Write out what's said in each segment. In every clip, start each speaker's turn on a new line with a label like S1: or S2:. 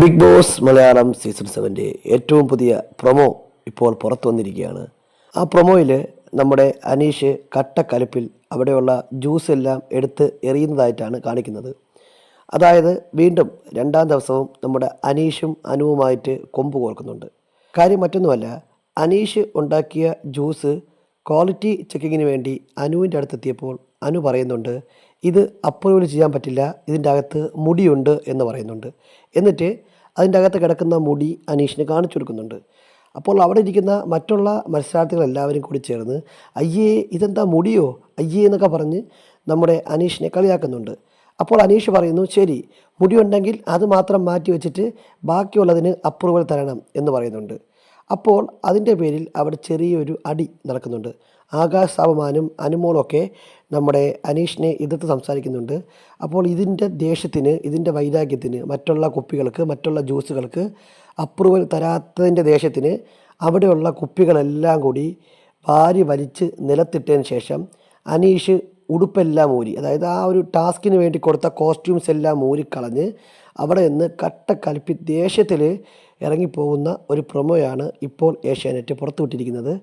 S1: Big Boss Malayalam season സെവന്റെ ഏറ്റവും പുതിയ പ്രൊമോ ഇപ്പോൾ പുറത്തു വന്നിരിക്കുകയാണ്. ആ പ്രൊമോയിൽ നമ്മുടെ അനീഷ് കട്ടക്കലപ്പിൽ അവിടെയുള്ള ജ്യൂസ് എല്ലാം എടുത്ത് എറിയുന്നതായിട്ടാണ് കാണിക്കുന്നത്. അതായത് വീണ്ടും രണ്ടാം ദിവസവും നമ്മുടെ അനീഷും അനുവുമായിട്ട് കൊമ്പ് കോർക്കുന്നുണ്ട്. കാര്യം മറ്റൊന്നുമല്ല അനീഷ് ഉണ്ടാക്കിയ ജ്യൂസ് ക്വാളിറ്റി ചെക്കിങ്ങിന് വേണ്ടി അനുവിന്റെ അടുത്തെത്തിയപ്പോൾ അനു പറയുന്നുണ്ട് ഇത് അപ്രൂവൽ ചെയ്യാൻ പറ്റില്ല ഇതിന്റെ അകത്ത് മുടിയുണ്ട് എന്ന് പറയുന്നുണ്ട്. എന്നിട്ട് അതിന്റെ അകത്ത് കിടക്കുന്ന മുടി അനീഷിന് കാണിച്ചു കൊടുക്കുന്നുണ്ട്. അപ്പോൾ അവിടെ ഇരിക്കുന്ന മറ്റുള്ള മത്സരാർത്ഥികളെല്ലാവരും കൂടി ചേർന്ന് അയ്യേ ഇതെന്താ മുടിയോ? അയ്യേ എന്നൊക്കെ പറഞ്ഞ് നമ്മുടെ അനീഷിനെ കളിയാക്കുന്നുണ്ട്. അപ്പോൾ അനീഷ് പറയുന്നു ശരി മുടിയുണ്ടെങ്കിൽ അത് മാത്രം മാറ്റി വെച്ചിട്ട് ബാക്കിയുള്ളതിന് അപ്രൂവൽ തരണം എന്ന് പറയുന്നുണ്ട്. അപ്പോൾ അതിന്റെ പേരിൽ അവിടെ ചെറിയൊരു അടി നടക്കുന്നുണ്ട്. ആകാശ് സാബുമാനും അനുമോളൊക്കെ നമ്മുടെ അനീഷിനെ എതിർത്ത് സംസാരിക്കുന്നുണ്ട്. അപ്പോൾ ഇതിന്റെ ദേഷ്യത്തിന് ഇതിന്റെ വൈരാഗ്യത്തിന് മറ്റുള്ള കുപ്പികൾക്ക് മറ്റുള്ള ജ്യൂസുകൾക്ക് അപ്രൂവൽ തരാത്തതിന്റെ ദേഷ്യത്തിന് അവിടെയുള്ള കുപ്പികളെല്ലാം കൂടി വാരി വലിച്ച് നിലത്തിട്ടതിന് ശേഷം അനീഷ് ഉടുപ്പെല്ലാം ഊരി അതായത് ആ ഒരു ടാസ്കിന് വേണ്ടി കൊടുത്ത കോസ്റ്റ്യൂംസ് എല്ലാം ഊരിക്കളഞ്ഞ് അവിടെ നിന്ന് കട്ടക്കലിപ്പി ദേഷ്യത്തിൽ ഇറങ്ങിപ്പോകുന്ന ഒരു പ്രൊമോയാണ് ഇപ്പോൾ ഏഷ്യാനെറ്റ് പുറത്തുവിട്ടിരിക്കുന്നത്.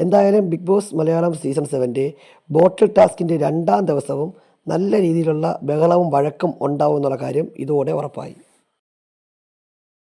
S1: എന്തായാലും ബിഗ് ബോസ് മലയാളം സീസൺ സെവന്റെ ബോട്ടിൽ ടാസ്കിന്റെ രണ്ടാം ദിവസവും നല്ല രീതിയിലുള്ള ബഹളവും വഴക്കും ഉണ്ടാവും എന്നുള്ള കാര്യം ഇതോടെ ഉറപ്പായി.